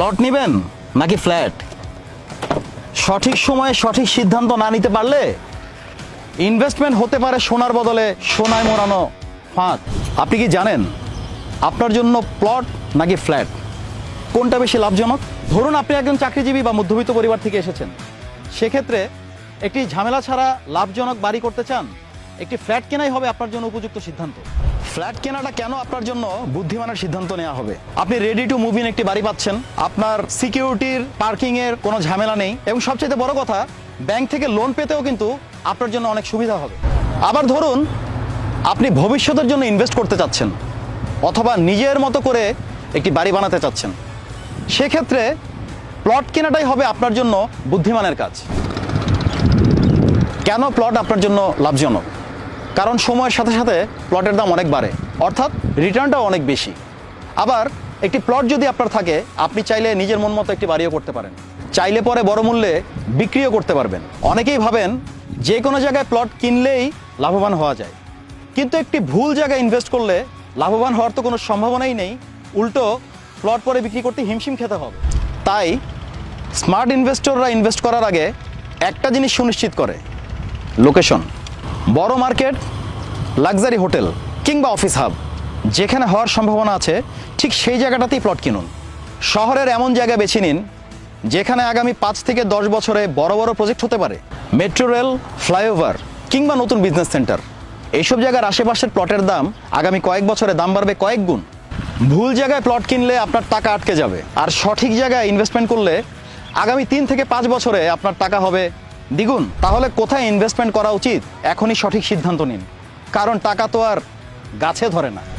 Plot নেবেন নাকি flat? সঠিক সময়ে সঠিক সিদ্ধান্ত না নিতে পারলে ইনভেস্টমেন্ট হতে পারে সোনার বদলে সোনায় মোড়ানো ফাঁদ। আপনি কি জানেন আপনার জন্য প্লট নাকি ফ্ল্যাট? কোনটা বেশি লাভজনক? ধরুন আপনি একজন চাকরিজীবী বা মধ্যবিত্ত পরিবার থেকে এসেছেন। সেক্ষেত্রে একটি ঝামেলা ছাড়া লাভজনক বাড়ি করতে চান? একটি ফ্ল্যাট কেনাই হবে আপনার জন্য উপযুক্ত সিদ্ধান্ত। ফ্ল্যাট কেনাটা কেন আপনার জন্য বুদ্ধিমানের সিদ্ধান্ত নেওয়া হবে? আপনি রেডি টু মুভ ইন একটি বাড়ি পাচ্ছেন। আপনার সিকিউরিটির পার্কিং এর কোনো ঝামেলা নেই। এবং সবচেয়ে বড় কথা ব্যাংক থেকে লোন পেতেও কিন্তু আপনার জন্য অনেক সুবিধা হবে। আবার ধরুন, আপনি ভবিষ্যতের জন্য ইনভেস্ট করতে চাচ্ছেন, অথবা নিজের মতো করে একটি বাড়ি বানাতে চাচ্ছেন। সেক্ষেত্রে প্লট কেনাটাই হবে আপনার জন্য বুদ্ধিমানের কাজ। কেন প্লট আপনার জন্য লাভজনক? কারণ সময়ের সাথে সাথে প্লটের দাম অনেক বাড়ে, অর্থাৎ রিটার্নটাও অনেক বেশি। আবার একটি প্লট যদি আপনার থাকে, আপনি চাইলে নিজের মন মতো একটি বাড়িও করতে পারেন। চাইলে পরে বড় মূল্যে বিক্রিও করতে পারবেন। অনেকেই ভাবেন যে কোনো জায়গায় প্লট কিনলেই লাভবান হওয়া যায়। কিন্তু একটি ভুল জায়গায় ইনভেস্ট করলে লাভবান হওয়ার তো কোনো সম্ভাবনাই নেই। উল্টো প্লট পরে বিক্রি করতে হিমশিম খেতে হবে। তাই স্মার্ট ইনভেস্টররা ইনভেস্ট করার আগে একটা জিনিস সুনিশ্চিত করে। লোকেশন বড় মার্কেট, লাক্সারি হোটেল কিংবা অফিস হাব। যেখানে হওয়ার সম্ভাবনা আছে, ঠিক সেই জায়গাটাতেই প্লট কিনুন। শহরের এমন জায়গা বেছে নিন, যেখানে আগামী পাঁচ থেকে দশ বছরে বড় বড় প্রজেক্ট হতে পারে। মেট্রো রেল, ফ্লাইওভার কিংবা নতুন বিজনেস সেন্টার। এইসব জায়গার আশেপাশের প্লটের দাম আগামী কয়েক বছরে দাম বাড়বে কয়েক গুণ। ভুল জায়গায় প্লট কিনলে আপনার টাকা আটকে যাবে। আর সঠিক জায়গায় ইনভেস্টমেন্ট করলে আগামী তিন থেকে পাঁচ বছরে আপনার টাকা হবে দ্বিগুণ। তাহলে কোথায় ইনভেস্টমেন্ট করা উচিত? এখনই সঠিক সিদ্ধান্ত নিন। কারণ টাকা তো আর গাছে ধরে না।